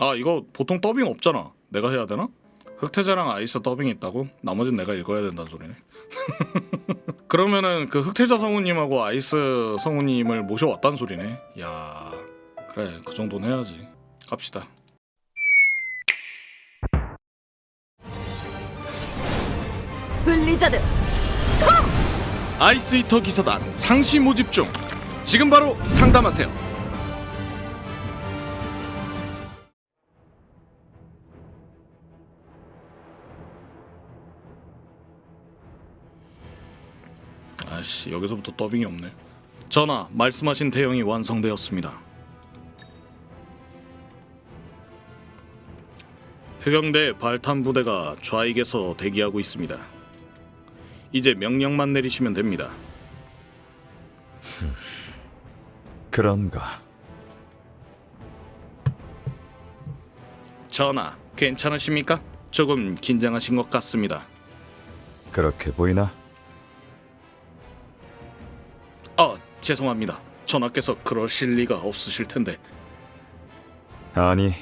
아 이거 보통 더빙 없잖아. 내가 해야 되나? 흑태자랑 아이스 더빙 있다고? 나머진 내가 읽어야 된다는 소리네. 그러면은 그 흑태자 성우님하고 아이스 성우님을 모셔왔다는 소리네. 야 그래 그 정도는 해야지. 갑시다. 블리자드 아이스 히터 기사단 상시 모집 중. 지금 바로 상담하세요. 아씨 여기서부터 더빙이 없네. 전하 말씀하신 대형이 완성되었습니다. 해경대 발탄 부대가 좌익에서 대기하고 있습니다. 이제 명령만 내리시면 됩니다. 그런가? 전하, 괜찮으십니까? 조금 긴장하신 것 같습니다. 그렇게 보이나? 죄송합니다. 전하께서 그러실 리가 없으실 텐데. 아니,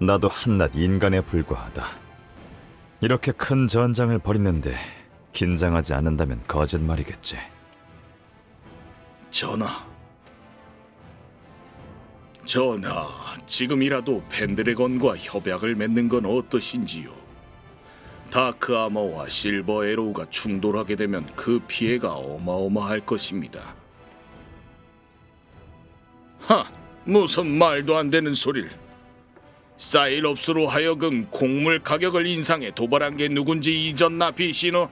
나도 한낱 인간에 불과하다. 이렇게 큰 전장을 벌이는데 긴장하지 않는다면 거짓말이겠지. 전하. 전하, 지금이라도 펜드래건과 협약을 맺는 건 어떠신지요? 다크 아머와 실버 에로우가 충돌하게 되면 그 피해가 어마어마할 것입니다. 무슨 말도 안 되는 소리를. 사일업스로 하여금 곡물 가격을 인상해 도발한 게 누군지 잊었나 비시노?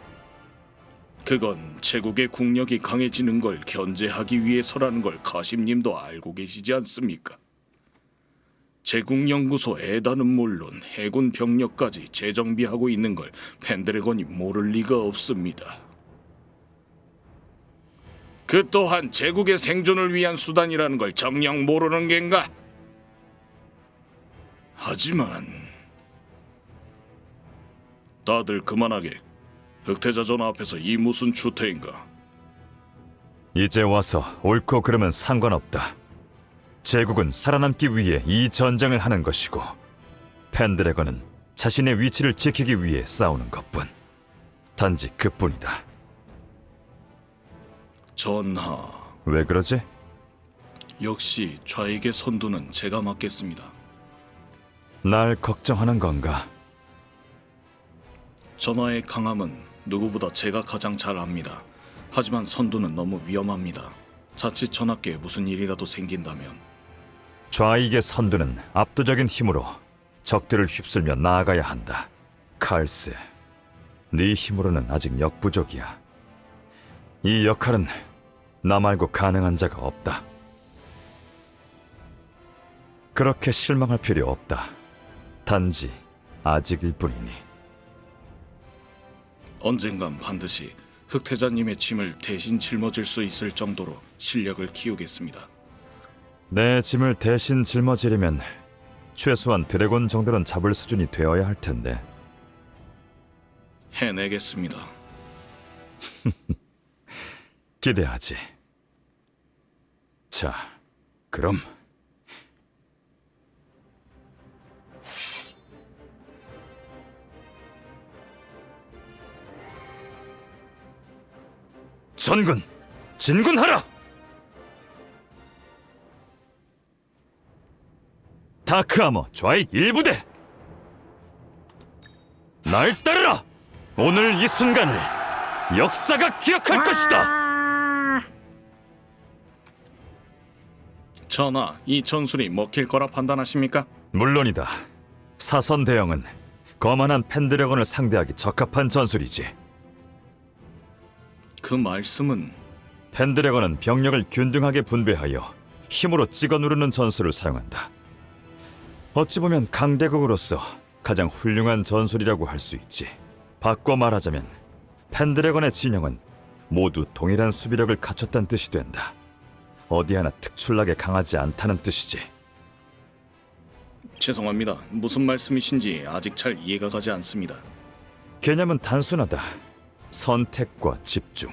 그건 제국의 국력이 강해지는 걸 견제하기 위해서라는 걸 가심님도 알고 계시지 않습니까? 제국연구소 에단은 물론 해군 병력까지 재정비하고 있는 걸 펜드래건이 모를 리가 없습니다. 그 또한 제국의 생존을 위한 수단이라는 걸 정녕 모르는 겐가? 하지만 다들 그만하게 흑태자 전화 앞에서 이 무슨 추태인가? 이제 와서 옳고 그르면 상관없다. 제국은 살아남기 위해 이 전쟁을 하는 것이고 펜드래건은 자신의 위치를 지키기 위해 싸우는 것뿐. 단지 그뿐이다. 전하, 왜 그러지? 역시 좌익의 선두는 제가 맡겠습니다. 날 걱정하는 건가? 전하의 강함은 누구보다 제가 가장 잘 압니다. 하지만 선두는 너무 위험합니다. 자칫 전하께 무슨 일이라도 생긴다면 좌익의 선두는 압도적인 힘으로 적들을 휩쓸며 나아가야 한다. 칼스, 네 힘으로는 아직 역부족이야. 이 역할은 나 말고 가능한 자가 없다. 그렇게 실망할 필요 없다. 단지 아직일 뿐이니. 언젠간 반드시 흑태자님의 짐을 대신 짊어질 수 있을 정도로 실력을 키우겠습니다. 내 짐을 대신 짊어지려면 최소한 드래곤 정도는 잡을 수준이 되어야 할 텐데. 해내겠습니다. 기대하지. 자, 그럼 전군 진군하라. 다크아머 좌익 1부대 날 따르라. 오늘 이 순간을 역사가 기억할 것이다. 전하, 이 전술이 먹힐 거라 판단하십니까? 물론이다. 사선 대형은 거만한 펜드래건을 상대하기 적합한 전술이지. 그 말씀은 펜드래건은 병력을 균등하게 분배하여 힘으로 찍어 누르는 전술을 사용한다. 어찌 보면 강대국으로서 가장 훌륭한 전술이라고 할 수 있지. 바꿔 말하자면 펜드래건의 진영은 모두 동일한 수비력을 갖췄다는 뜻이 된다. 어디 하나 특출나게 강하지 않다는 뜻이지. 죄송합니다. 무슨 말씀이신지 아직 잘 이해가 가지 않습니다. 개념은 단순하다. 선택과 집중,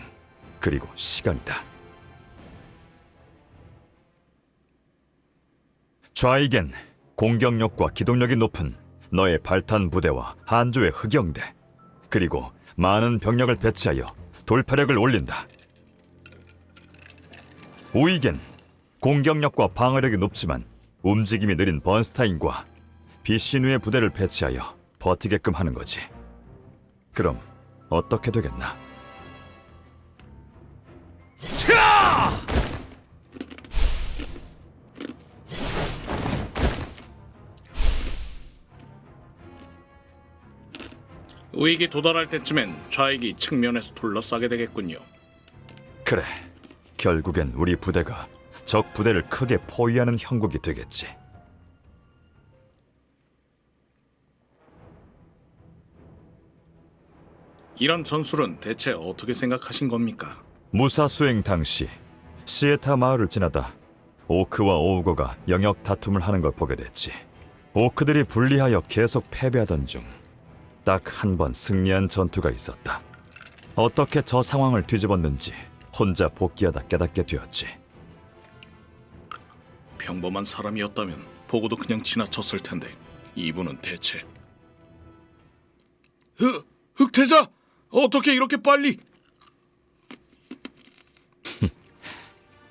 그리고 시간이다. 좌익엔 공격력과 기동력이 높은 너의 발탄 부대와 한조의 흑영대 그리고 많은 병력을 배치하여 돌파력을 올린다. 우이겐 공격력과 방어력이 높지만 움직임이 느린 번스타인과 비시누의 부대를 배치하여 버티게끔 하는 거지. 그럼 어떻게 되겠나? 우익이 도달할 때쯤엔 좌익이 측면에서 둘러싸게 되겠군요. 그래. 결국엔 우리 부대가 적 부대를 크게 포위하는 형국이 되겠지. 이런 전술은 대체 어떻게 생각하신 겁니까? 무사 수행 당시 시에타 마을을 지나다 오크와 오우거가 영역 다툼을 하는 걸 보게 됐지. 오크들이 분리하여 계속 패배하던 중 딱 한 번 승리한 전투가 있었다. 어떻게 저 상황을 뒤집었는지 혼자 복귀하다 깨닫게 되었지. 평범한 사람이었다면 보고도 그냥 지나쳤을 텐데 이분은 대체 흑 흑태자 어떻게 이렇게 빨리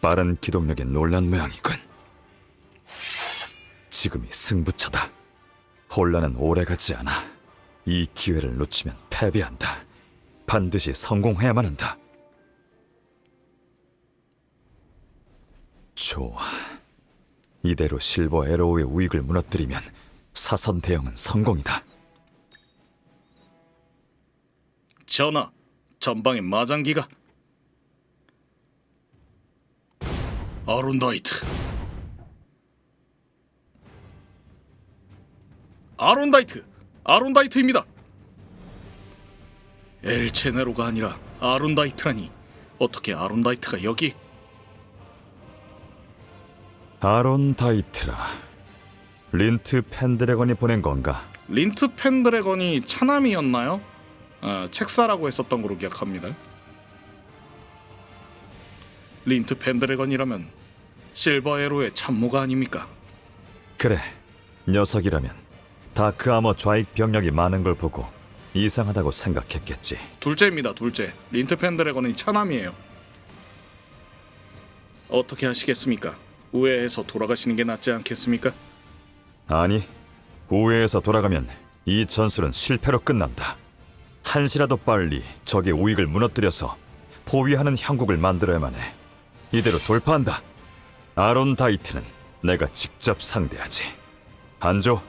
빠른 기동력에 놀란 모양이군. 지금이 승부처다. 혼란은 오래가지 않아. 이 기회를 놓치면 패배한다. 반드시 성공해야만 한다. 이대로 실버 에로우의 우익을 무너뜨리면 사선 대형은 성공이다. 전하 전방에 마장기가. 아론다이트. 아론다이트 아론다이트입니다. 엘체네로가 아니라 아론다이트라니. 어떻게 아론다이트가 여기 아론 다이트라. 린트 펜드래건이 보낸 건가? 린트 펜드래건이 차남이었나요? 아, 책사라고 했었던 걸로 기억합니다. 린트 펜드래건이라면 실버 에로의 참모가 아닙니까? 그래, 녀석이라면 다크 아머 좌익 병력이 많은 걸 보고 이상하다고 생각했겠지. 둘째입니다, 둘째. 린트 펜드래건이 차남이에요. 어떻게 하시겠습니까? 우회해서 돌아가시는 게 낫지 않겠습니까? 아니, 우회에서 돌아가면 이 전술은 실패로 끝난다. 한시라도 빨리 적의 우익을 무너뜨려서 포위하는 형국을 만들어야만 해. 이대로 돌파한다. 아론 다이트는 내가 직접 상대하지. 한조,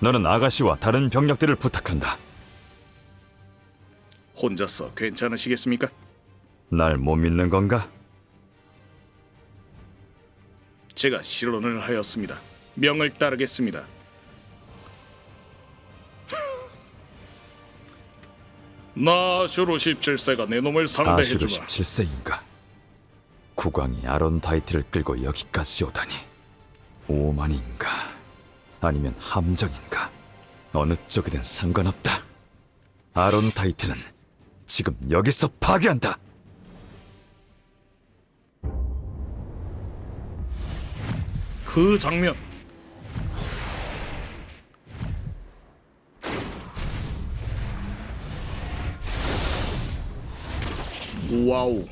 너는 아가씨와 다른 병력들을 부탁한다. 혼자서 괜찮으시겠습니까? 날 못 믿는 건가? 제가 실언을 하였습니다. 명을 따르겠습니다. 나 슈로 17세가 내 놈을 아슈르 상대해주마. 17세인가? 국왕이 아론 다이트를 끌고 여기까지 오다니 오만인가? 아니면 함정인가? 어느 쪽이든 상관없다. 아론 다이트는 지금 여기서 파괴한다. 그 장면. 와우.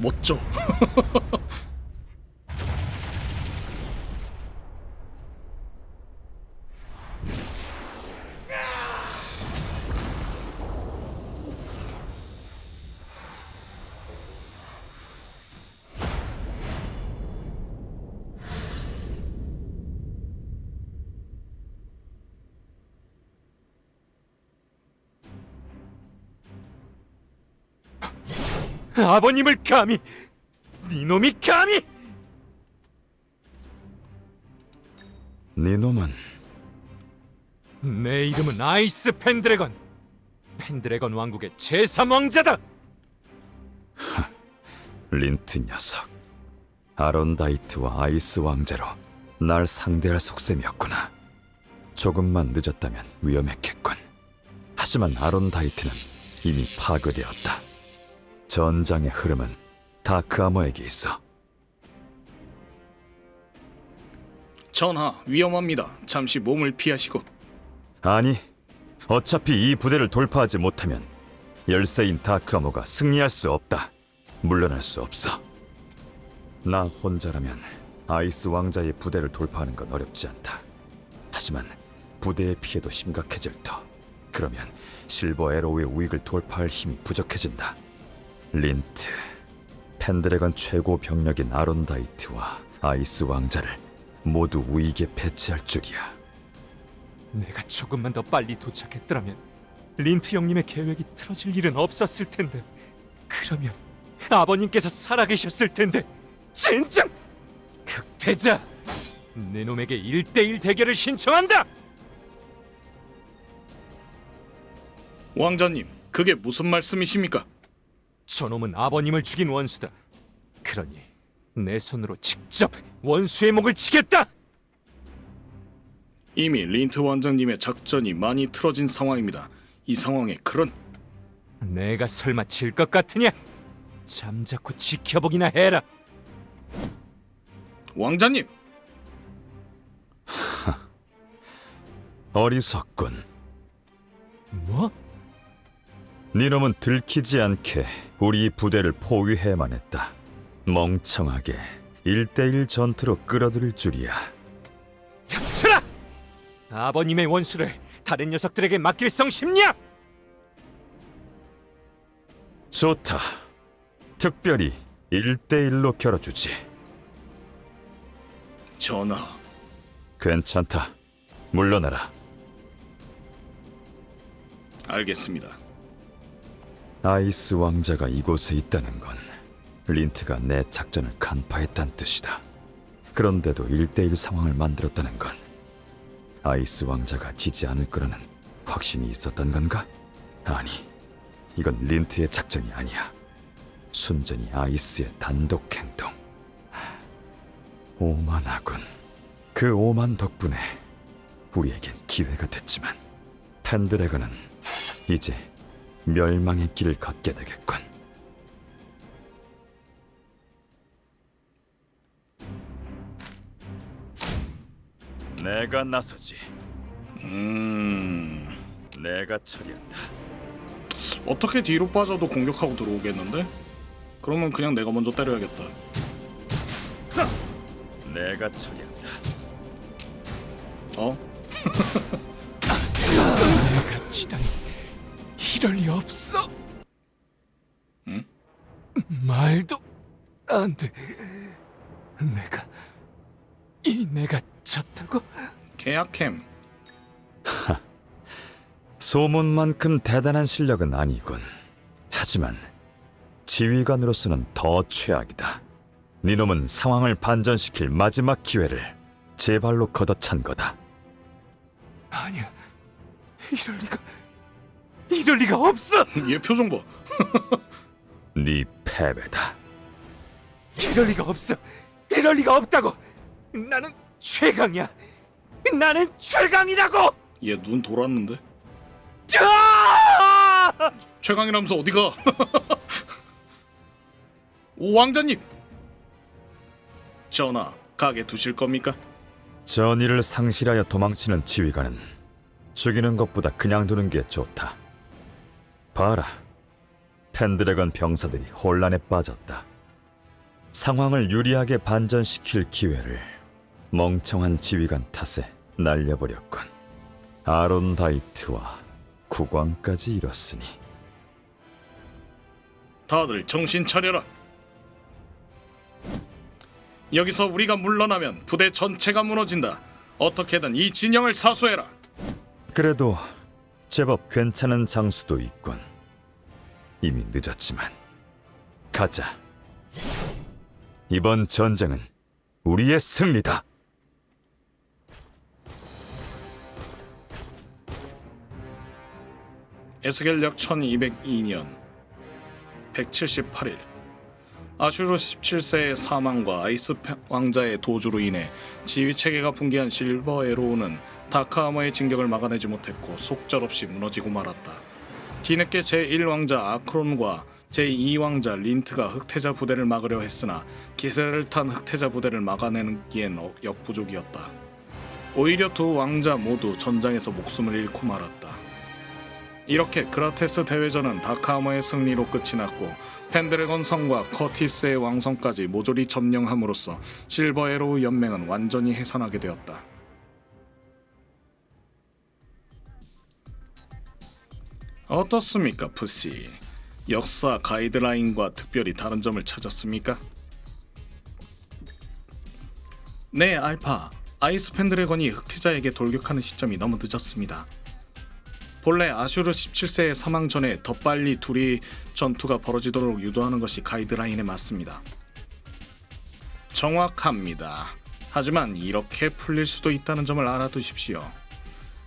멋져. 아버님을 감히 니놈이 감히 네 놈은 내 이름은 아이스 펜드래건 펜드래건 왕국의 제3왕자다 린트 녀석. 아론 다이트와 아이스 왕자로 날 상대할 속셈이었구나. 조금만 늦었다면 위험했겠군. 하지만 아론 다이트는 이미 파괴되었다. 전장의 흐름은 다크 아머에게 있어. 전하, 위험합니다. 잠시 몸을 피하시고. 아니, 어차피 이 부대를 돌파하지 못하면 열세인 다크아모가 승리할 수 없다. 물러날 수 없어. 나 혼자라면 아이스 왕자의 부대를 돌파하는 건 어렵지 않다. 하지만 부대의 피해도 심각해질 터. 그러면 실버 에로우의 우익을 돌파할 힘이 부족해진다. 린트, 펜드래건 최고 병력인 아론다이트와 아이스 왕자를 모두 우익에 배치할 줄이야. 내가 조금만 더 빨리 도착했더라면 린트 형님의 계획이 틀어질 일은 없었을 텐데. 그러면 아버님께서 살아계셨을 텐데. 진정 극대자. 내 놈에게 1대1 대결을 신청한다. 왕자님, 그게 무슨 말씀이십니까? 저놈은 아버님을 죽인 원수다. 그러니 내 손으로 직접 원수의 목을 치겠다. 이미 린트 왕자님의 작전이 많이 틀어진 상황입니다. 이 상황에 그런 내가 설마 질 것 같으냐? 잠자코 지켜보기나 해라. 왕자님, 어리석군. 뭐? 니놈은 들키지 않게 우리 부대를 포위해만 했다. 멍청하게 일대일 전투로 끌어들일 줄이야. 닥쳐라! 아버님의 원수를 다른 녀석들에게 맡길 성심냐? 좋다. 특별히 일대일로 겨뤄주지. 전하, 괜찮다. 물러나라. 알겠습니다. 아이스 왕자가 이곳에 있다는 건 린트가 내 작전을 간파했다는 뜻이다. 그런데도 일대일 상황을 만들었다는 건 아이스 왕자가 지지 않을 거라는 확신이 있었던 건가? 아니, 이건 린트의 작전이 아니야. 순전히 아이스의 단독 행동. 오만하군. 그 오만 덕분에 우리에겐 기회가 됐지만 펜드래건은 이제 멸망의 길을 걷게 되겠군. 내가 나서지. 음, 내가 처리한다. 어떻게 뒤로 빠져도 공격하고 들어오겠는데? 그러면 그냥 내가 먼저 때려야겠다. 내가 처리한다. 어? 내가 치다니 이럴 리 없어. 응? 말도 안 돼. 내가 이 내가 졌다고? 계약햄. 소문만큼 대단한 실력은 아니군. 하지만 지휘관으로서는 더 최악이다. 니놈은 상황을 반전시킬 마지막 기회를 제 발로 걷어찬 거다. 아니야. 이럴 리가 이럴 리가 없어. 얘 표정 봐. 네 패배다. 이럴 리가 없어. 이럴 리가 없다고. 나는 최강이야. 나는 최강이라고. 얘 눈 돌았는데? 아! 최강이라면서 어디가? 오 왕자님. 전하, 가게 두실 겁니까? 전의를 상실하여 도망치는 지휘관은 죽이는 것보다 그냥 두는 게 좋다. 봐라. 펜드래건 병사들이 혼란에 빠졌다. 상황을 유리하게 반전시킬 기회를 멍청한 지휘관 탓에 날려버렸군. 아론다이트와 국왕까지 잃었으니 다들 정신 차려라. 여기서 우리가 물러나면 부대 전체가 무너진다. 어떻게든 이 진영을 사수해라. 그래도 제법 괜찮은 장수도 있군. 이미 늦었지만 가자. 이번 전쟁은 우리의 승리다. 에스겔력 1202년 178일 아슈르 17세의 사망과 아이스 페- 왕자의 도주로 인해 지휘 체계가 붕괴한 실버 에로우는 다크아머의 진격을 막아내지 못했고 속절없이 무너지고 말았다. 뒤늦게 제1왕자 아크론과 제2왕자 린트가 흑태자 부대를 막으려 했으나 기세를 탄 흑태자 부대를 막아내기엔 어- 역부족이었다. 오히려 두 왕자 모두 전장에서 목숨을 잃고 말았다. 이렇게 그라테스 대회전은 다카모의 승리로 끝이 났고 펜드래건 성과 커티스의 왕성까지 모조리 점령함으로써 실버 에로우 연맹은 완전히 해산하게 되었다. 어떻습니까, 푸시? 역사 가이드라인과 특별히 다른 점을 찾았습니까? 네, 알파. 아이스 펜드래건이 흑태자에게 돌격하는 시점이 너무 늦었습니다. 본래 아슈르 17세의 사망 전에 더 빨리 둘이 전투가 벌어지도록 유도하는 것이 가이드라인에 맞습니다. 정확합니다. 하지만 이렇게 풀릴 수도 있다는 점을 알아두십시오.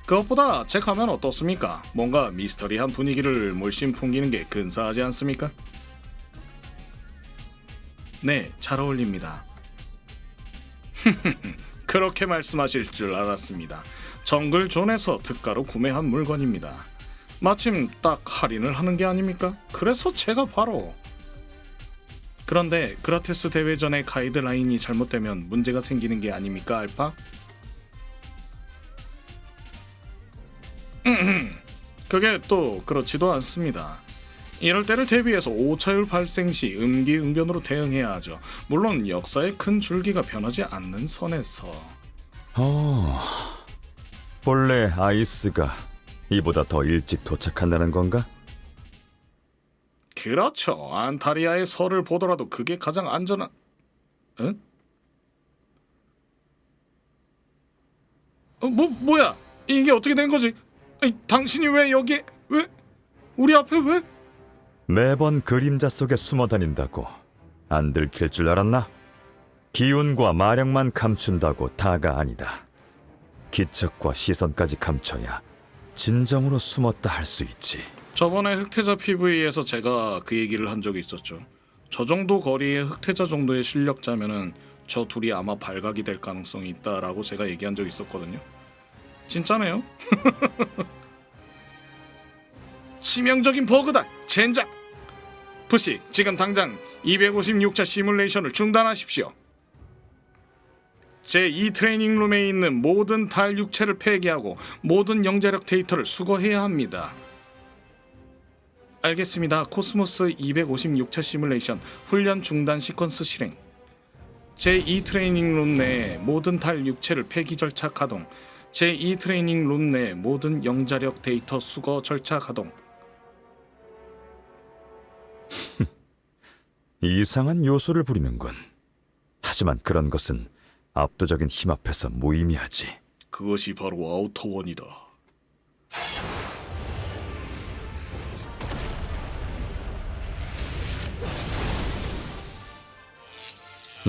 그것보다 제 가면 어떻습니까? 뭔가 미스터리한 분위기를 물씬 풍기는 게 근사하지 않습니까? 네, 잘 어울립니다. 그렇게 말씀하실 줄 알았습니다. 정글 존에서 특가로 구매한 물건입니다. 마침 딱 할인을 하는 게 아닙니까? 그래서 제가 바로 그런데 그라테스 대회 전에 가이드라인이 잘못되면 문제가 생기는 게 아닙니까, 알파? 그게 또 그렇지도 않습니다. 이럴 때를 대비해서 오차율 발생 시 음기응변으로 대응해야 하죠. 물론 역사의 큰 줄기가 변하지 않는 선에서. 어, 본래 아이스가 이보다 더 일찍 도착한다는 건가? 그렇죠. 안타리아의 설을 보더라도 그게 가장 안전한. 응? 어, 뭐 뭐야? 이게 어떻게 된 거지? 아니, 당신이 왜 여기? 왜 우리 앞에 왜? 매번 그림자 속에 숨어 다닌다고 안 들킬 줄 알았나? 기운과 마력만 감춘다고 다가 아니다. 기척과 시선까지 감춰야 진정으로 숨었다 할 수 있지. 저번에 흑태자 PV에서 제가 그 얘기를 한 적이 있었죠. 저 정도 거리의 흑태자 정도의 실력자면은 저 둘이 아마 발각이 될 가능성이 있다라고 제가 얘기한 적이 있었거든요. 진짜네요. 치명적인 버그다. 젠장. 푸시, 지금 당장 256차 시뮬레이션을 중단하십시오. 제2 트레이닝 룸에 있는 모든 달 육체를 폐기하고 모든 영재력 데이터를 수거해야 합니다. 알겠습니다. 코스모스 256차 시뮬레이션 훈련 중단 시퀀스 실행. 제2 트레이닝 룸내 모든 달 육체를 폐기 절차 가동. 제2 트레이닝 룸 내 모든 영자력 데이터 수거 절차 가동. 이상한 요소를 부리는군. 하지만 그런 것은 압도적인 힘 앞에서 무의미하지. 그것이 바로 아우터원이다.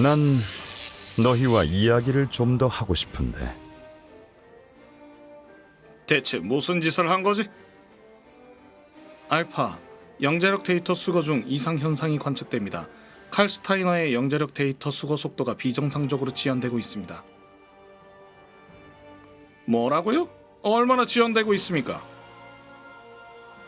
난 너희와 이야기를 좀 더 하고 싶은데 대체 무슨 짓을 한 거지? 알파, 영재력 데이터 수거 중 이상 현상이 관측됩니다. 칼스타이너의 영재력 데이터 수거 속도가 비정상적으로 지연되고 있습니다. 뭐라고요? 얼마나 지연되고 있습니까?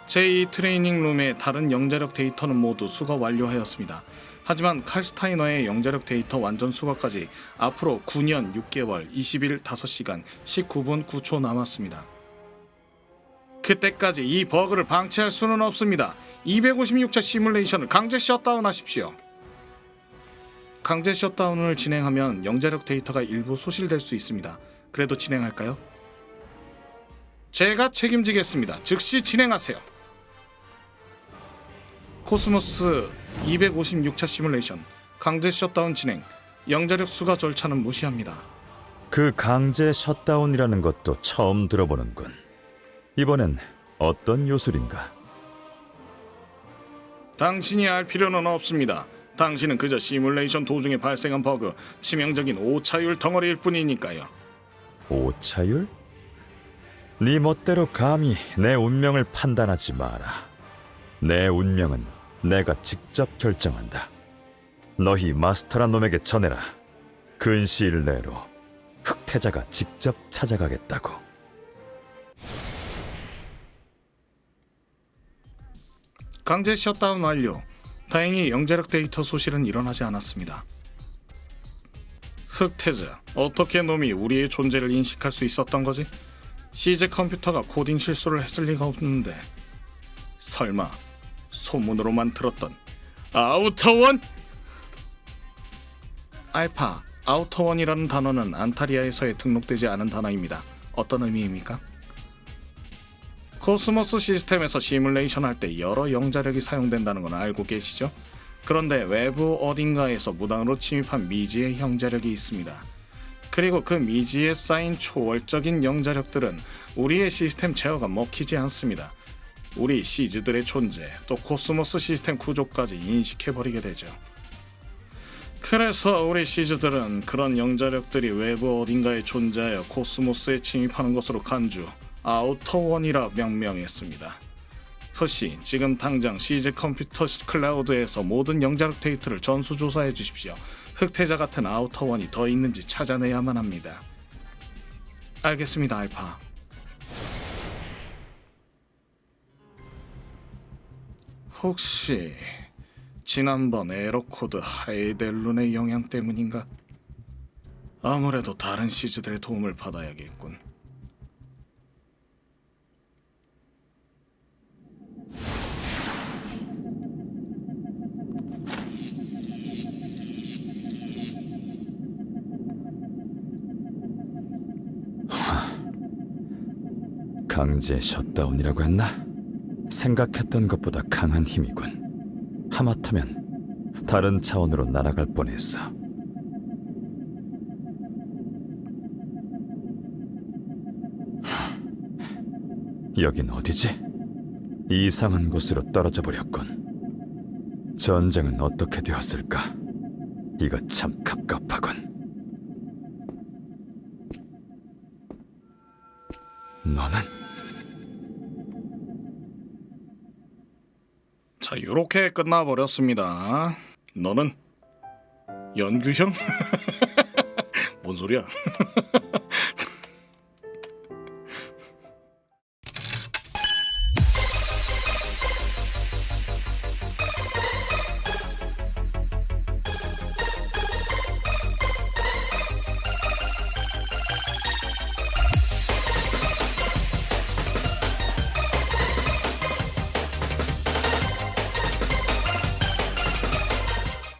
제2 트레이닝 룸의 다른 영재력 데이터는 모두 수거 완료하였습니다. 하지만 칼스타이너의 영재력 데이터 완전 수거까지 앞으로 9년 6개월 20일 5시간 19분 9초 남았습니다. 그때까지 이 버그를 방치할 수는 없습니다. 256차 시뮬레이션을 강제 셧다운하십시오. 강제 셧다운을 진행하면 영재력 데이터가 일부 소실될 수 있습니다. 그래도 진행할까요? 제가 책임지겠습니다. 즉시 진행하세요. 코스모스 256차 시뮬레이션 강제 셧다운 진행 영재력 수가 절차는 무시합니다. 그 강제 셧다운이라는 것도 처음 들어보는군. 이번엔 어떤 요술인가? 당신이 알 필요는 없습니다. 당신은 그저 시뮬레이션 도중에 발생한 버그 치명적인 오차율 덩어리일 뿐이니까요. 오차율? 네 멋대로 감히 내 운명을 판단하지 마라. 내 운명은 내가 직접 결정한다. 너희 마스터란 놈에게 전해라. 근시일 내로 흑태자가 직접 찾아가겠다고. 강제 셧다운 완료. 다행히 영재력 데이터 소실은 일어나지 않았습니다. 흑태자, 어떻게 놈이 우리의 존재를 인식할 수 있었던 거지? 시제 컴퓨터가 코딩 실수를 했을 리가 없는데 설마 소문으로만 들었던 아우터원? 알파, 아우터원이라는 단어는 안타리아에서의 등록되지 않은 단어입니다. 어떤 의미입니까? 코스모스 시스템에서 시뮬레이션 할 때 여러 영자력이 사용된다는 건 알고 계시죠? 그런데 외부 어딘가에서 무단으로 침입한 미지의 영자력이 있습니다. 그리고 그 미지에 쌓인 초월적인 영자력들은 우리의 시스템 제어가 먹히지 않습니다. 우리 시즈들의 존재, 또 코스모스 시스템 구조까지 인식해버리게 되죠. 그래서 우리 시즈들은 그런 영자력들이 외부 어딘가에 존재하여 코스모스에 침입하는 것으로 간주 아우터원이라 명명했습니다. 허씨, 지금 당장 시즈 컴퓨터 클라우드에서 모든 영자력 데이터를 전수조사해 주십시오. 흑태자 같은 아우터원이 더 있는지 찾아내야만 합니다. 알겠습니다, 알파. 혹시 지난번 에러코드 하이델룬의 영향 때문인가? 아무래도 다른 시즈들의 도움을 받아야겠군. 강제 셧다운이라고 했나? 생각했던 것보다 강한 힘이군. 하마터면 다른 차원으로 날아갈 뻔했어. 하, 여긴 어디지? 이상한 곳으로 떨어져 버렸군. 전쟁은 어떻게 되었을까? 이거 참 갑갑하군. 너는? 자, 이렇게 끝나버렸습니다. 너는 연규형? 뭔 소리야?